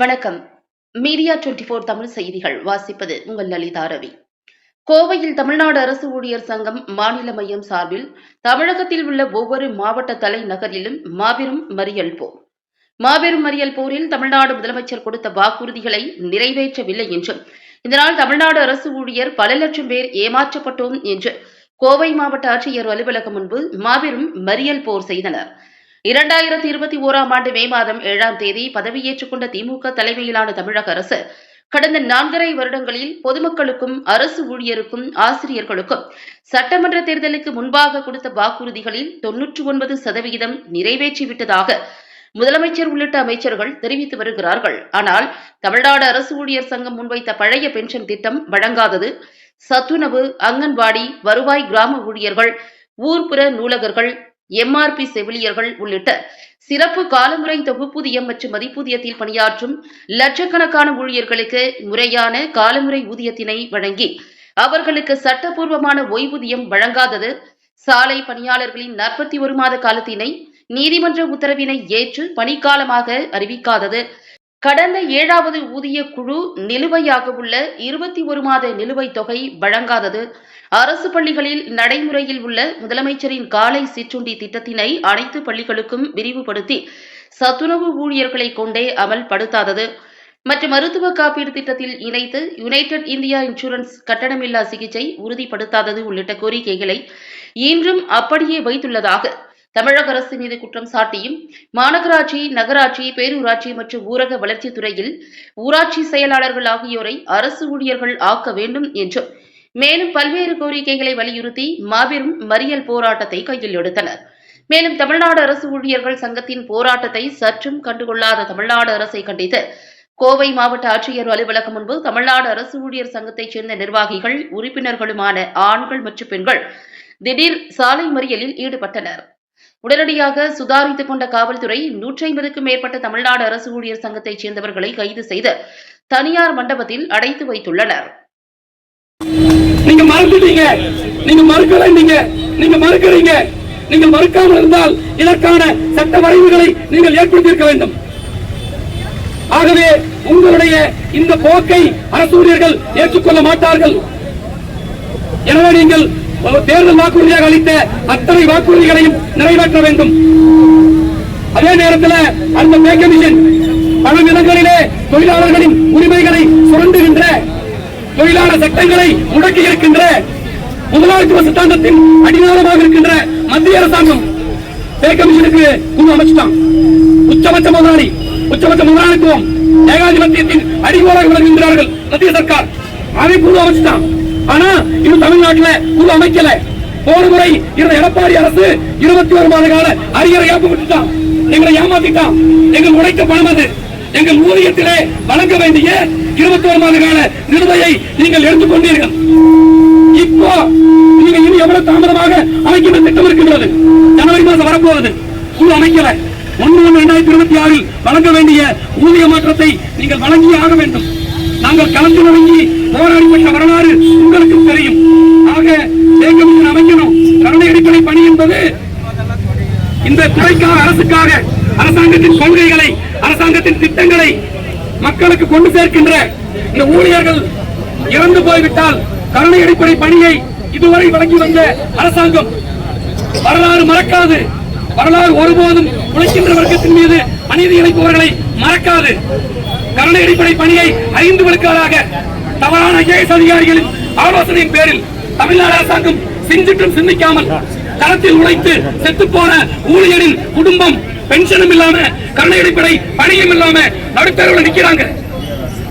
வணக்கம். Media twenty four Tamil செய்திகள் வாசிப்பது உங்கள் லலிதா ரவி. கோவையில் தமிழ்நாடு அரசு ஊழியர் சங்கம் மாநில மையம் சார்பில் தமிழகத்தில் உள்ள ஒவ்வொரு மாவட்ட தலைநகரிலும் மாபெரும் மறியல் போர். மாபெரும் மறியல் போரில் தமிழ்நாடு முதலமைச்சர் கொடுத்த வாக்குறுதிகளை நிறைவேற்றவில்லை என்றும் இதனால் தமிழ்நாடு அரசு ஊழியர் பல லட்சம் பேர் ஏமாற்றப்பட்டோம் என்று கோவை மாவட்ட ஆட்சியர் அலுவலகம் முன்பு மாபெரும் மறியல் போர் செய்தனர். இரண்டாயிரத்தி இருபத்தி ஓராம் ஆண்டு மே மாதம் ஏழாம் தேதி பதவியேற்றுக் கொண்ட திமுக தலைமையிலான தமிழக அரசு கடந்த நான்கரை வருடங்களில் பொதுமக்களுக்கும் அரசு ஊழியருக்கும் ஆசிரியர்களுக்கும் சட்டமன்ற தேர்தலுக்கு முன்பாக கொடுத்த வாக்குறுதிகளில் தொன்னூற்று ஒன்பது சதவிகிதம் நிறைவேற்றிவிட்டதாக முதலமைச்சர் உள்ளிட்ட அமைச்சர்கள் தெரிவித்து வருகிறார்கள். ஆனால் தமிழ்நாடு அரசு ஊழியர் சங்கம் முன்வைத்த பழைய பென்ஷன் திட்டம் வழங்காதது. சத்துணவு அங்கன்வாடி வருவாய் கிராம ஊழியர்கள் ஊர்ப்புற நூலகர்கள் எம்ஆர்பி செவிலியர்கள் உள்ளிட்ட சிறப்பு காலமுறை தொகுப்பூதியம் மற்றும் மதிப்பூதியத்தில் பணியாற்றும் லட்சக்கணக்கான ஊழியர்களுக்கு முறையான காலமுறை ஊதியத்தினை வழங்கி அவர்களுக்கு சட்டப்பூர்வமான ஓய்வூதியம் வழங்காதது. சாலை பணியாளர்களின் நாற்பத்தி ஒரு மாத காலத்தினை நீதிமன்ற உத்தரவினை ஏற்று பணிக்காலமாக அறிவிக்காதது. கடந்த ஏழாவது ஊதிய குழு நிலுவையாக உள்ள இருபத்தி ஒரு மாத நிலுவைத் தொகை வழங்காதது. அரசு பள்ளிகளில் நடைமுறையில் உள்ள முதலமைச்சரின் காலை சிற்றுண்டி திட்டத்தினை அனைத்து பள்ளிகளுக்கும் விரிவுபடுத்தி சத்துணவு ஊழியர்களை கொண்டே அமல்படுத்தாதது. மற்றும் மருத்துவ காப்பீடு திட்டத்தில் இணைத்து யுனைடெட் இந்தியா இன்சூரன்ஸ் கட்டணமில்லா சிகிச்சை உறுதிப்படுத்தாதது உள்ளிட்ட கோரிக்கைகளை இன்றும் அப்படியே வைத்துள்ளதாக தமிழக அரசு மீது குற்றம் சாட்டியும் மாநகராட்சி நகராட்சி பேரூராட்சி மற்றும் ஊரக வளர்ச்சித் துறையில் ஊராட்சி செயலாளர்கள் ஆகியோரை அரசு ஊழியர்கள் ஆக்க வேண்டும் என்றும் மேலும் பல்வேறு கோரிக்கைகளை வலியுறுத்தி மாபெரும் மறியல் போராட்டத்தை கையில் எடுத்தனர். மேலும் தமிழ்நாடு அரசு ஊழியர்கள் சங்கத்தின் போராட்டத்தை சற்றும் கண்டுகொள்ளாத தமிழ்நாடு அரசை கண்டித்து கோவை மாவட்ட ஆட்சியர் அலுவலகம் முன்பு தமிழ்நாடு அரசு ஊழியர் சங்கத்தைச் சேர்ந்த நிர்வாகிகள் உறுப்பினர்களுமான ஆண்கள் மற்றும் பெண்கள் திடீர் சாலை மறியலில் ஈடுபட்டனர். உடனடியாக சுதாரித்துக் கொண்ட காவல்துறை நூற்றி ஐம்பதுக்கும் மேற்பட்ட தமிழ்நாடு அரசு ஊழியர் சங்கத்தைச் சேர்ந்தவர்களை கைது செய்து தனியார் மண்டபத்தில் அடைத்து வைத்துள்ளனர். நீங்க மறந்துட்டீங்க நீங்க மறுக்கல நீங்க நீங்க மறுக்கிறீங்க. நீங்க மறுக்காமல் இருந்தால் இதற்கான சட்ட வரைவுகளை நீங்கள் ஏற்படுத்தியிருக்க வேண்டும். ஆகவே உங்களுடைய இந்த போக்கை அரசு ஊழியர்கள் ஏற்றுக்கொள்ள மாட்டார்கள். எனவே நீங்கள் தேர்தல் வாக்குறுதியாக அளித்த அத்தனை வாக்குறுதிகளையும் நிறைவேற்ற வேண்டும். அதே நேரத்தில் அந்த பே பல விதங்களிலே தொழிலாளர்களின் உரிமைகளை சுரண்டுகின்ற தொழிலாளர் சட்டங்களை முடக்கி இருக்கின்ற முதலாளித்துவ சித்தாந்தத்தின் அடிநாதமாக இருக்கின்ற மத்திய அரசாங்கம் பே கமிஷனுக்கு குழு அமைச்சுட்டான். உச்சபட்ச முதலாளி உச்சபட்ச முதலாளித்துவம் ஏகாதிபத்தியத்தின் அடிகோலாக விளங்குகின்றார்கள் மத்திய சர்க்கார். அதை குழு அமைச்சுட்டான். ஆனா இன்னும் தமிழ்நாட்டுல குழு அமைக்கல. போன முறை இருந்த எடப்பாடி அரசு இருபத்தி ஒரு மாத கால அரியரை யாப்பு விட்டுட்டான். எங்களை ஏமாத்திட்டான். எங்கள் உழைத்த பணம் அது. எங்கள் ஊதியத்திலே வழங்க வேண்டிய இருபத்தி ஒரு மாத கால நிலுவையை நீங்கள் எடுத்துக்கொண்டீர்கள். இப்போ நீங்க இனி எவ்வளவு தாமதமாக அமைக்கும் திட்டம் இருக்கின்றது? ஜனவரி மாதம் வரப்போகுது. குழு அமைக்கல. ஒன்று ஒன்று இரண்டாயிரத்தி இருபத்தி ஆறில் வழங்க வேண்டிய ஊதிய மாற்றத்தை நீங்கள் வழங்கியே ஆக வேண்டும். நாங்கள் கலந்து வழங்கி போராடி பெற்ற வரலாறு உங்களுக்கு தெரியும். ஆக பே அமைக்கணும். கருணை அடிப்படை பணி என்பது இந்த துறைக்காக அரசுக்காக அரசாங்கத்தின் கொள்கைகளை அரசாங்கத்தின் திட்டங்களை மக்களுக்கு கொண்டு சேர்க்கின்ற இந்த ஊழியர்கள் இறந்து போய்விட்டால் கருணை அடிப்படை பணியை இதுவரை வழங்கி வந்த அரசாங்கம் வரலாறு மறக்காது. வரலாறு ஒருபோதும் உழைக்கின்ற வர்க்கத்தின் மீது அநீதி இழைப்பவர்களை மறக்காது. கருணை அடிப்படை பணியை ஐந்து விழுக்காடாக தவறான ஐஏஎஸ் அதிகாரிகளின் ஆலோசனையின் பேரில் தமிழ்நாடு அரசாங்கம் சிந்திட்டும் சிந்திக்காமல் களத்தில் உழைத்து செத்து போன ஊழியரின் குடும்பம் பென்ஷனும் இல்லாம கருணை அடிப்படை பணியும் இல்லாம நடுத்தரவுல நிக்கிறாங்க.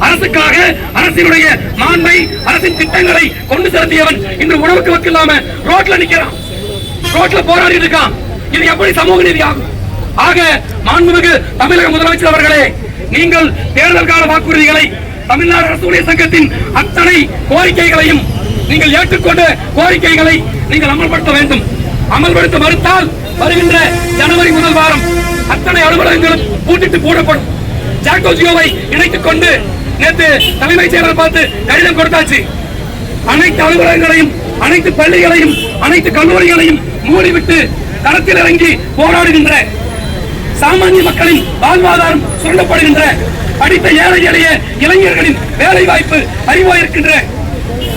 அரசுக்காக அரசினுடைய மாண்பை அரசின் திட்டங்களை கொண்டு செலுத்தியவன் இன்று உணவுக்கு வக்கில்லாம ரோட்ல நிக்கிறான். ரோட்ல போராடி இருக்கான். இது எப்படி சமூக நீதி ஆகும்? ஆக மாண்புமிகு தமிழக முதலமைச்சர் அவர்களே நீங்கள் தேர்தல் கால வாக்குறுதிகளை தமிழ்நாடு அரசு ஊழியர் சங்கத்தின் அத்தனை கோரிக்கைகளையும் நீங்கள் ஏற்றுக்கொண்ட கோரிக்கைகளை நீங்கள் அமல்படுத்த வேண்டும். அமல்படுத்த மறுத்தால் வருகின்ற ஜனவரி முதல் வாரம் அத்தனை அலுவலகங்களும் பூட்டிட்டு போடப்படும். ஜாக்கோ ஜியோவை இணைத்துக் கொண்டு நேற்று தலைமைச் செயலர் பார்த்து கடிதம் கொடுத்தாச்சு. அனைத்து அலுவலகங்களையும் அனைத்து பள்ளிகளையும் அனைத்து கல்லூரிகளையும் மூடிவிட்டு களத்தில் இறங்கி போராடுகின்ற சாமானிய மக்களின் வாழ்வாதாரம் சுரண்டப்படுகின்ற படித்த ஏழை எளிய இளைஞர்களின் வேலை வாய்ப்பு அறிவாயிருக்கின்ற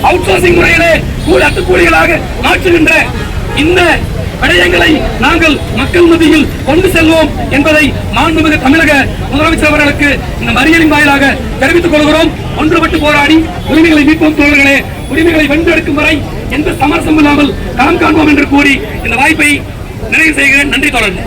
அவுட்சோர்சிங் முறையிலே கூலி அத்துக்கூலிகளாக மாற்றுகின்ற இந்த விடயங்களை நாங்கள் மக்கள் மத்தியில் கொண்டு செல்வோம் என்பதை மாண்புமிகு தமிழக முதலமைச்சர் அவர்களுக்கு இந்த மறியலின் வாயிலாக தெரிவித்துக் கொள்கிறோம். ஒன்றுபட்டு போராடி உரிமைகளை மீட்போம் தோழர்களே உரிமைகளை வென்றெடுக்கும் வரை எந்த சமரசம் இல்லாமல் களம் காண்போம் என்று கூறி இந்த வாய்ப்பை நிறைவு செய்கிறேன். நன்றி தோழர்களே.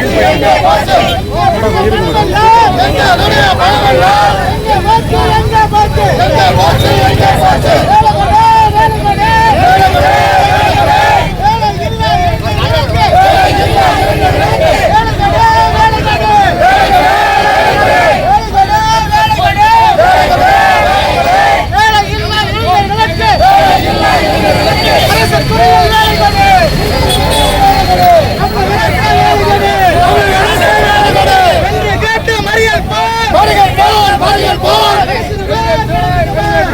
எங்க பாத்து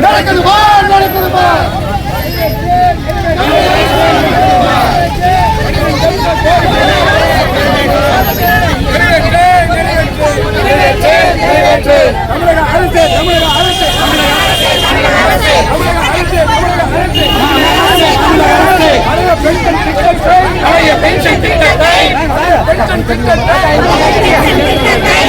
நடக்குது பார் நடக்குது பார். தமிழக அரசு தமிழக அரசு தமிழக அரசு தமிழக அரசு தமிழக அரசு தமிழக அரசு. தமிழக பென்ஷன் திட்டத்தை பென்ஷன் திட்டத்தை பென்ஷன் திட்டத்தை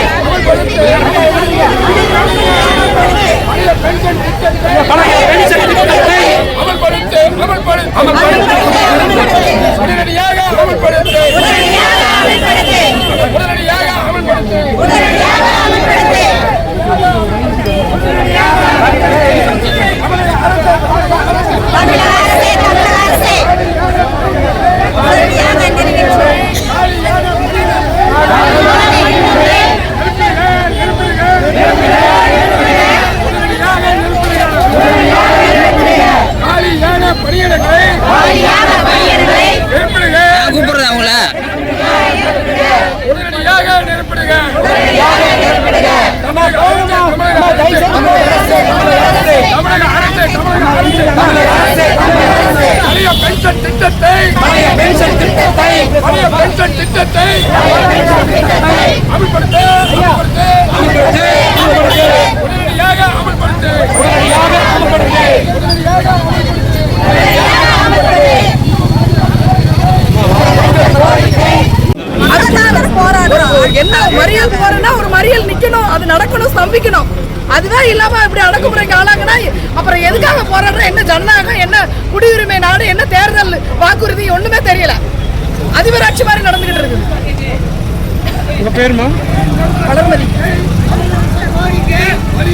உங்கள் பேருமா வளர்மதி எப்படி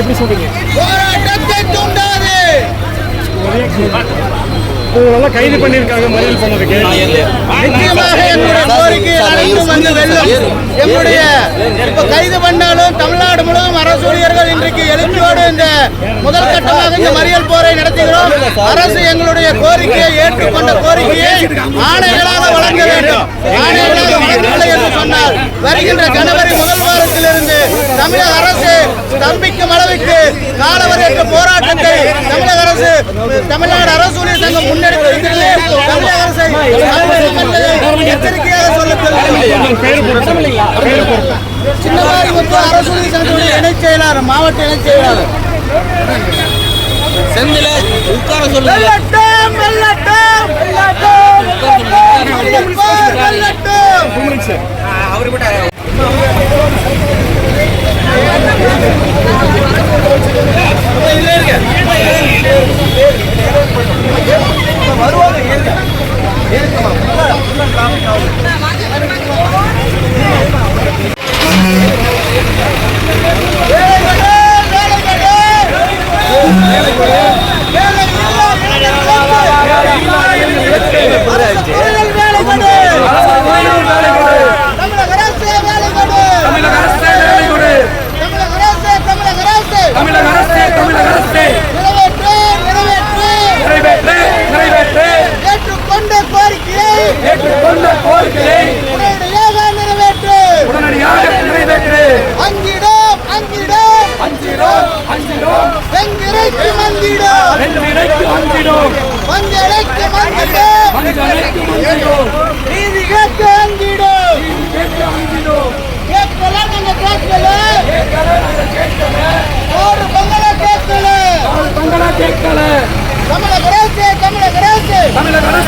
எப்படி சொல்றீங்க? இவங்களெல்லாம் கைது பண்ணிருக்காங்க மறியல் பண்ணதுக்கு நிச்சயமாக கோரிக்கை அனைத்து வந்து வெல்லும். கைது பண்ணாலும் தமிழ்நாடு முழுவதும் அரசு ஊழியர்கள் இன்றைக்கு எழுச்சியோடு இந்த முதல் கட்டமாக இந்த மறியல் போரை நடத்துகிறோம். அரசு எங்களுடைய கோரிக்கையை ஏற்றுக்கொண்ட கோரிக்கையை ஆணைகளாக வழங்க வேண்டும். ஆணைகளாக வழங்கவில்லை என்று சொன்னால் வருகின்ற ஜனவரி முதல் வாரத்திலிருந்து தமிழக அரசு ஸ்தம்பிக்கும் அளவுக்கு காலவரையற்ற போராட்டத்தை தமிழக அரசு தமிழ்நாடு அரசு ஊழியர் சங்கம் முன்னே சின்னவாரி அரசு இணைச் செயலாளர் மாவட்ட இணைச் செயலாளர். செந்தில உட்கார சொல்லு வெள்ளட்டும் வெள்ளட்டும் வெள்ளட்டும் வெள்ளட்டும் வெள்ளட்டும் ஒரு நிமிஷம் அவரு போட்டாரு தமிழக அரசு வேலை கொடு தமிழக அரசே வேலை கொடு தமிழக அரசு தமிழக அரசு தமிழக அரசே தமிழக அரசே நிறைவேற்று நிறைவேற்று நிறைவேற்று நிறைவேற்று ஏற்றுக்கொண்ட கோரிக்கையை ஏற்றுக்கொண்ட கோரிக்கையை உடனடியாக நிறைவேற்று உடனடியாக நிறைவேற்று அங்கிடும் அங்கிடும் அஞ்சிடும் அஞ்சிடும் வெங்கிரைக்கு மந்திடும் ரெண்டு இடைக்கு அஞ்சிடும் வஞ்சனைக்கு மந்திடும் மஞ்சளைக்கு அஞ்சிடும் நீதி கேட்டு அங்கிடும் கேட்டு அஞ்சிடும் கேட்கல நாங்க கேட்கல ஒரு பங்களா கேட்கல அவள் தங்களா கேட்கல தமிழக அரசு தமிழக அரசு தமிழக அரசே தமிழக அரசே வெள்ளட்டும் வெள்ளட்டும் வெள்ளட்டும் வெள்ளட்டும் அரசு ஊழியர் சங்கத்தின் அரசு ஊழியர் சங்கத்தின் அரியப்போர் வெள்ளட்டும் அரியப்போர் வெள்ளட்டும் வெள்ளட்டும் வெள்ளட்டும் வெள்ளட்டும் வெள்ளட்டும்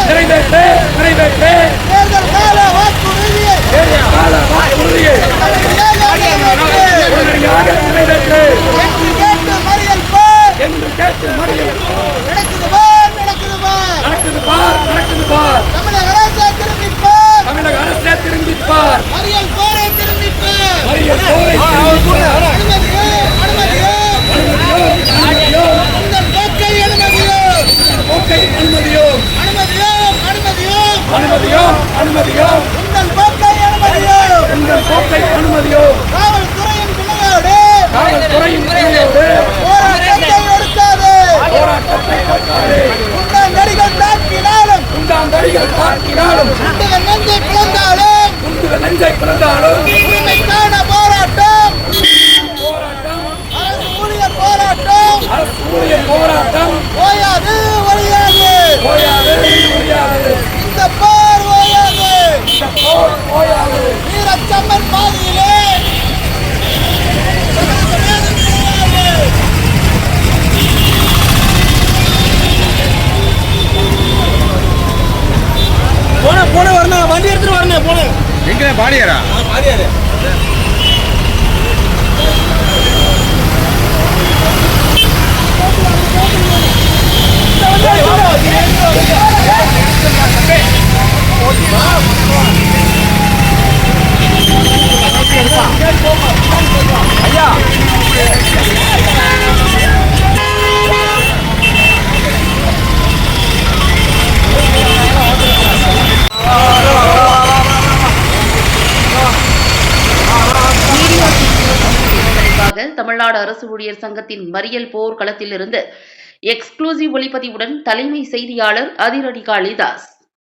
தமிழக அரசே தமிழக அரசே நிறைவேற்று நிறைவேற்று நிறைவேற்று நிறைவேற்று தேர்தல் கால வாக்குறுதியை தேர்தல் கால வாக்குறுதியை உடனடியாக நிறைவேற்று. உடனடியாக நிறைவேற்று வெற்றி கேட்டு மறியல் போர் என்று கேட்டு மறியல் நடக்குது பார் நடக்குது பார் நடக்குது பார் நடக்குது பார் தமிழக அரசு திரும்பிப்பார் தமிழக அரசே திரும்பிப்பார் மறியல் போரை திரும்பிப்பார் மறியல் போரை திரும்பிப்பார் அனுமதியோ அனுமதியோ அனுமதியோ உங்கள் போக்கை அனுமதியோ போக்கை அனுமதியோ அனுமதியோ அனுமதியோ அனுமதியோ அனுமதியோ உங்கள் போக்கை அனுமதியோ உங்கள் போக்கை அனுமதியோ காவல்துறையின் துணையோடு காவல்துறையின் துணையோடு போராட்டத்தை ஒடுக்காது போராட்டத்தை காட்டாதே உங்கள் நடிகள் தாக்கினாலும் உண்டாம் வரிகள் பார்க்கிறாலும் உங்கள் நெஞ்சை பிளந்தாலும் உங்கள் நெஞ்சை பிறந்தாலும் உரிமைக்கான போராட்டம் போராட்டம் அரசு ஊழியர் போராட்டம் அரசு ஊழியர் போராட்டம் ஓயாது ஒழியாது ஓயாது முடியாது இந்த போர் ஓயாது இந்த போர் ஓயாது வீரச்சம்மன் பாதையிலே போன போன வரணும் வண்டி எடுத்துட்டு வரணும் போன எங்க பாடியாரா பாதியாரு நிறைவாக தமிழ்நாடு அரசு ஊழியர் சங்கத்தின் மறியல் போர்க்களத்திலிருந்து எக்ஸ்க்ளூசிவ் ஒளிப்பதிவுடன் தலைமை செய்தியாளர் அதிரடி காளிதாஸ்.